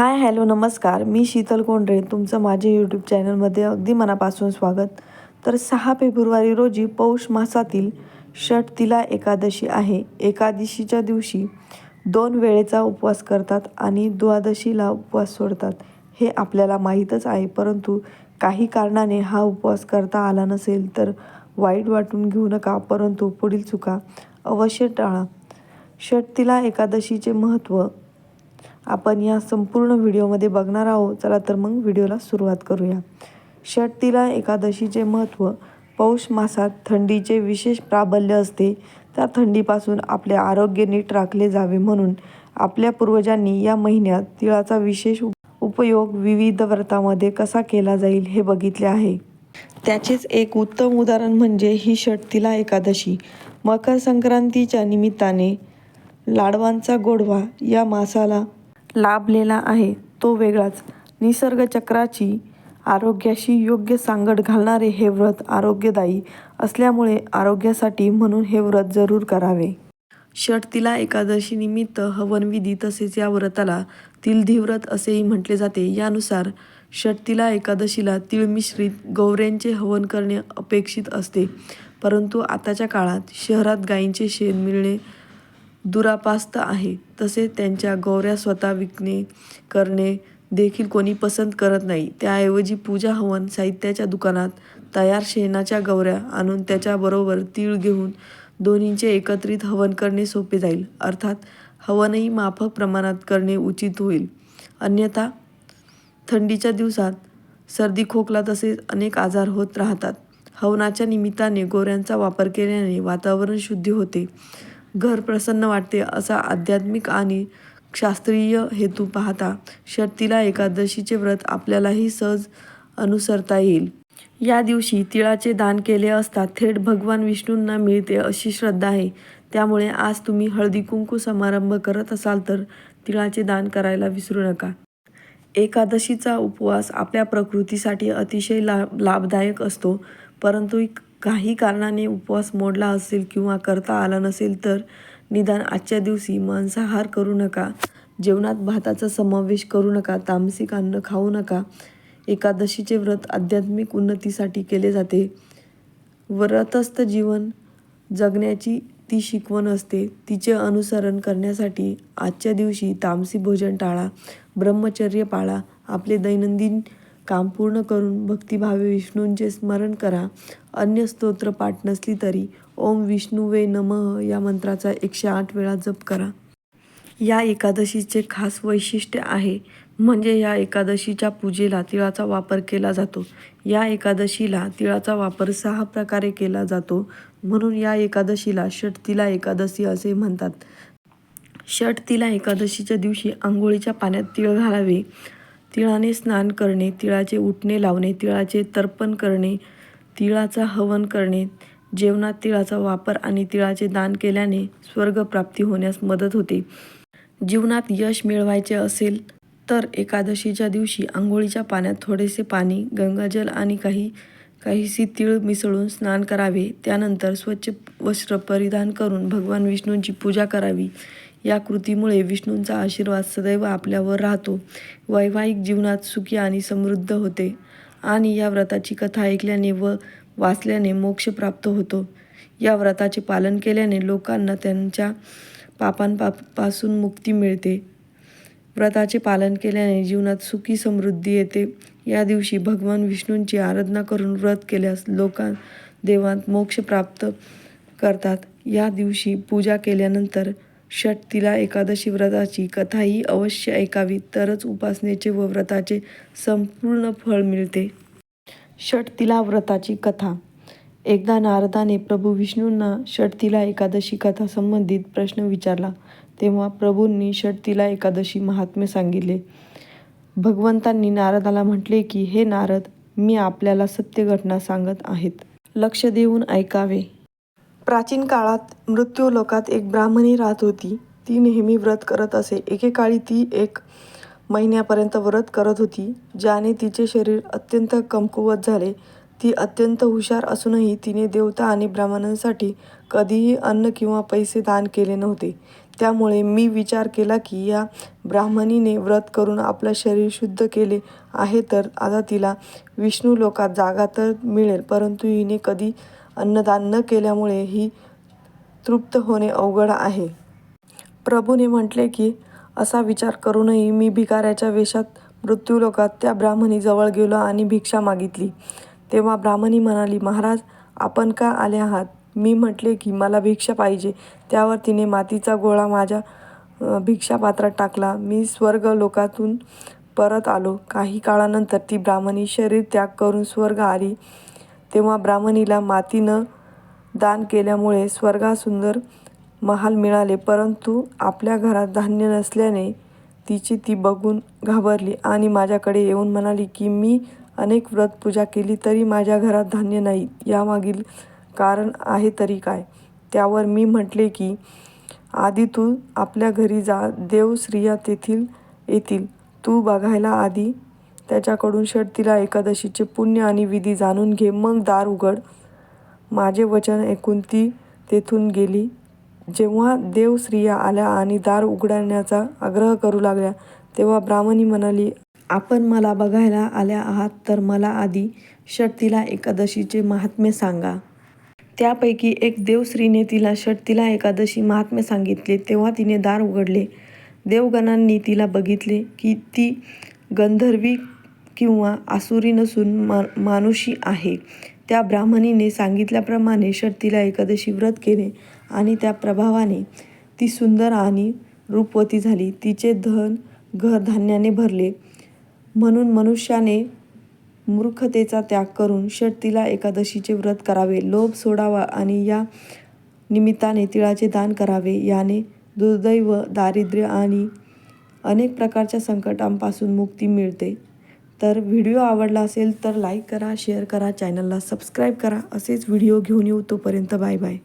Hi hello नमस्कार. मी शीतल कोंडरे तुमचं माझ्या यूट्यूब चॅनलमध्ये अगदी मनापासून स्वागत. तर सहा फेब्रुवारी रोजी पौष मासातील षटतिला एकादशी आहे. एकादशीच्या दिवशी दोन वेळेचा उपवास करतात आणि द्वादशीला उपवास सोडतात. हे आपल्याला माहीतच आहे परंतु काही कारणाने हा उपवास करता आला नसेल तर वाईट वाटून घेऊ नका परंतु पुढील चुका अवश्य टाळा. षटतिला एकादशीचे महत्त्व आपण या संपूर्ण व्हिडिओमध्ये बघणार आहोत. चला तर मग व्हिडिओला सुरुवात करूया. षटतीला एकादशीचे महत्त्व. पौष मासात थंडीचे विशेष प्राबल्य असते. त्या थंडीपासून आपले आरोग्य नीट राखले जावे म्हणून आपल्या पूर्वजांनी या महिन्यात तिळाचा विशेष उपयोग विविध व्रतामध्ये कसा केला जाईल हे बघितले आहे. त्याचेच एक उत्तम उदाहरण म्हणजे ही षटतिला एकादशी. मकर संक्रांतीच्या निमित्ताने लाडवांचा गोडवा या मासाला लाभलेला आहे. तो वेगळाच. निसर्गचक्राची आरोग्याशी योग्य सांगड घालणारे हे व्रत आरोग्यदायी असल्यामुळे आरोग्यासाठी म्हणून हे व्रत जरूर करावे. षटतिला एकादशी निमित्त हवनविधी तसेच या व्रताला तिलधिव्रत असेही म्हटले जाते. यानुसार षटतिला एकादशीला तिळमिश्रित गौऱ्यांचे हवन करणे अपेक्षित असते. परंतु आताच्या काळात शहरात गायींचे शेण मिळणे दुरापास्त आहे. तसेच त्यांच्या गौऱ्या स्वतः विकणे करणे देखील कोणी पसंत करत नाही. त्याऐवजी पूजा हवन साहित्याच्या दुकानात तयार शेणाच्या गौऱ्या आणून त्याच्याबरोबर तीळ घेऊन दोन्हींचे एकत्रित हवन करणे सोपे जाईल. अर्थात हवनही माफक प्रमाणात करणे उचित होईल. अन्यथा थंडीच्या दिवसात सर्दी खोकला तसेच अनेक आजार होत राहतात. हवनाच्या निमित्ताने गोऱ्यांचा वापर केल्याने वातावरण शुद्धी होते. घर प्रसन्न वाटते असा आध्यात्मिक आणि शास्त्रीय हेतू पाहता शर्तीला एकादशीचे व्रत आपल्यालाही सहज अनुसरता येईल. या दिवशी तिळाचे दान केले असता थेट भगवान विष्णूंना मिळते अशी श्रद्धा आहे. त्यामुळे आज तुम्ही हळदी कुंकू समारंभ करत असाल तर तिळाचे दान करायला विसरू नका. एकादशीचा उपवास आपल्या प्रकृतीसाठी अतिशय ला लाभदायक असतो परंतु काही कारणाने उपवास मोडला असेल किंवा करता आला नसेल तर निदान आजच्या दिवशी मांसाहार करू नका. जेवणात भाताचा समावेश करू नका. तामसिक अन्न खाऊ नका. एकादशीचे व्रत आध्यात्मिक उन्नतीसाठी केले जाते. व्रतस्थ जीवन जगण्याची ती शिकवण असते. तिचे अनुसरण करण्यासाठी आजच्या दिवशी तामसी भोजन टाळा. ब्रह्मचर्य पाळा. आपले दैनंदिन काम पूर्ण करून भक्तिभावे विष्णूंचे स्मरण करा. अन्य स्तोत्र पाठ नसली तरी ओम विष्णुवे नमः या मंत्राचा एकशे आठ वेळा जप करा. या एकादशीचे खास वैशिष्ट्य आहे म्हणजे या एकादशीच्या पूजेला तिळाचा वापर केला जातो. या एकादशीला तिळाचा वापर सहा प्रकारे केला जातो म्हणून या एकादशीला षटतिला एकादशी असे म्हणतात. षटतिला एकादशीच्या दिवशी आंघोळीच्या पाण्यात तिळ घालावे. तिळाने स्नान करणे तिळाचे उठणे लावणे तिळाचे तर्पण करणे तिळाचा हवन करणे जेवणात तिळाचा वापर आणि तिळाचे दान केल्याने स्वर्गप्राप्ती होण्यास मदत होते. जीवनात यश मिळवायचे असेल तर एकादशीच्या दिवशी आंघोळीच्या पाण्यात थोडेसे पाणी गंगाजल आणि काही काहीशी तीळ मिसळून स्नान करावे. त्यानंतर स्वच्छ वस्त्र परिधान करून भगवान विष्णूंची पूजा करावी. या कृतीमुळे विष्णूंचा आशीर्वाद सदैव आपल्यावर राहतो. वैवाहिक जीवनात सुखी आणि समृद्ध होते. आणि या व्रताची कथा ऐकल्याने व वाचल्याने मोक्ष प्राप्त होतो. या व्रताचे पालन केल्याने लोकांना त्यांच्या पापांपासून मुक्ती मिळते. व्रताचे पालन केल्याने जीवनात सुखी समृद्धी येते. या दिवशी भगवान विष्णूंची आराधना करून व्रत केल्यास लोकां देवांत मोक्ष प्राप्त करतात. या दिवशी पूजा केल्यानंतर षटतिला एकादशी व्रताची कथाही अवश्य ऐकावी तरच उपासनेचे व व्रताचे संपूर्ण फळ मिळते. षटतिला व्रताची कथा. एकदा नारदाने प्रभू विष्णूंना षटतिला एकादशी कथा संबंधित प्रश्न विचारला. तेव्हा प्रभूंनी षटतिला एकादशी महात्म्य सांगितले. भगवंतांनी नारदाला म्हटले की हे नारद मी आपल्याला सत्य घटना सांगत आहेत. लक्ष देऊन ऐकावे. प्राचीन काळात मृत्यू लोकात एक ब्राह्मणी राहत होती. ती नेहमी व्रत करत असे. एकेकाळी ती एक महिन्यापर्यंत व्रत करत होती ज्याने तिचे शरीर अत्यंत कमकुवत झाले. ती अत्यंत हुशार असूनही तिने देवता आणि ब्राह्मणांसाठी कधीही अन्न किंवा पैसे दान केले नव्हते. त्यामुळे मी विचार केला की या ब्राह्मणीने व्रत करून आपलं शरीर शुद्ध केले आहे तर आता तिला विष्णू लोकात जागा तर मिळेल परंतु हिने कधी अन्नदान न केल्यामुळे ही तृप्त होणे अवघड आहे. प्रभूने म्हटले की असा विचार करूनही मी भिकाऱ्याच्या वेशात मृत्यूलोकात त्या ब्राह्मणीजवळ गेलो आणि भिक्षा मागितली. तेव्हा ब्राह्मणी म्हणाली महाराज आपण का आले आहात? मी म्हटले की मला भिक्षा पाहिजे. त्यावर तिने मातीचा गोळा माझ्या भिक्षापात्रात टाकला. मी स्वर्ग लोकातून परत आलो. काही काळानंतर ती ब्राह्मणी शरीर त्याग करून स्वर्ग आली. तेव्हा ब्राह्मणीला मातीनं दान केल्यामुळे स्वर्गात सुंदर महाल मिळाले परंतु आपल्या घरात धान्य नसल्याने तिची ती बघून घाबरली आणि माझ्याकडे येऊन म्हणाली की मी अनेक व्रत पूजा केली तरी माझ्या घरात धान्य नाही. यामागील कारण आहे तरी काय? त्यावर मी म्हटले की आधी तू आपल्या घरी जा. देव स्त्रिया तेथील येतील. तू बघायला आधी त्याच्याकडून षटतीला एकादशीचे पुण्य आणि विधी जाणून घे. मग दार उघड. माझे वचन ऐकून ती तेथून गेली. जेव्हा देव स्त्रिया आल्या आणि दार उघडण्याचा आग्रह करू लागल्या तेव्हा ब्राह्मणी म्हणाली आपण मला बघायला आल्या आहात तर मला आधी षटतीला एकादशीचे महात्म्य सांगा. त्यापैकी एक देवश्रीने तिला षटतीला एकादशी महात्म्य सांगितले. तेव्हा तिने दार उघडले. देवगणांनी तिला बघितले की ती गंधर्वी किंवा आसुरी नसून मा मानुषी आहे. त्या ब्राह्मणीने सांगितल्याप्रमाणे शर्तीला एकादशी व्रत केले आणि त्या प्रभावाने ती सुंदर आणि रूपवती झाली. तिचे धन घर धान्याने भरले. म्हणून मनुष्याने मूर्खतेचा त्याग करून शर्तीला एकादशीचे व्रत करावे. लोभ सोडावा आणि या निमित्ताने तिळाचे दान करावे. याने दुर्दैव दारिद्र्य आणि अनेक प्रकारच्या संकटांपासून मुक्ती मिळते. तर व्हिडिओ आवडला असेल तर लाईक करा शेअर करा चॅनलला सबस्क्राईब करा. असेच व्हिडिओ घेऊन येऊ तोपर्यंत बाय बाय.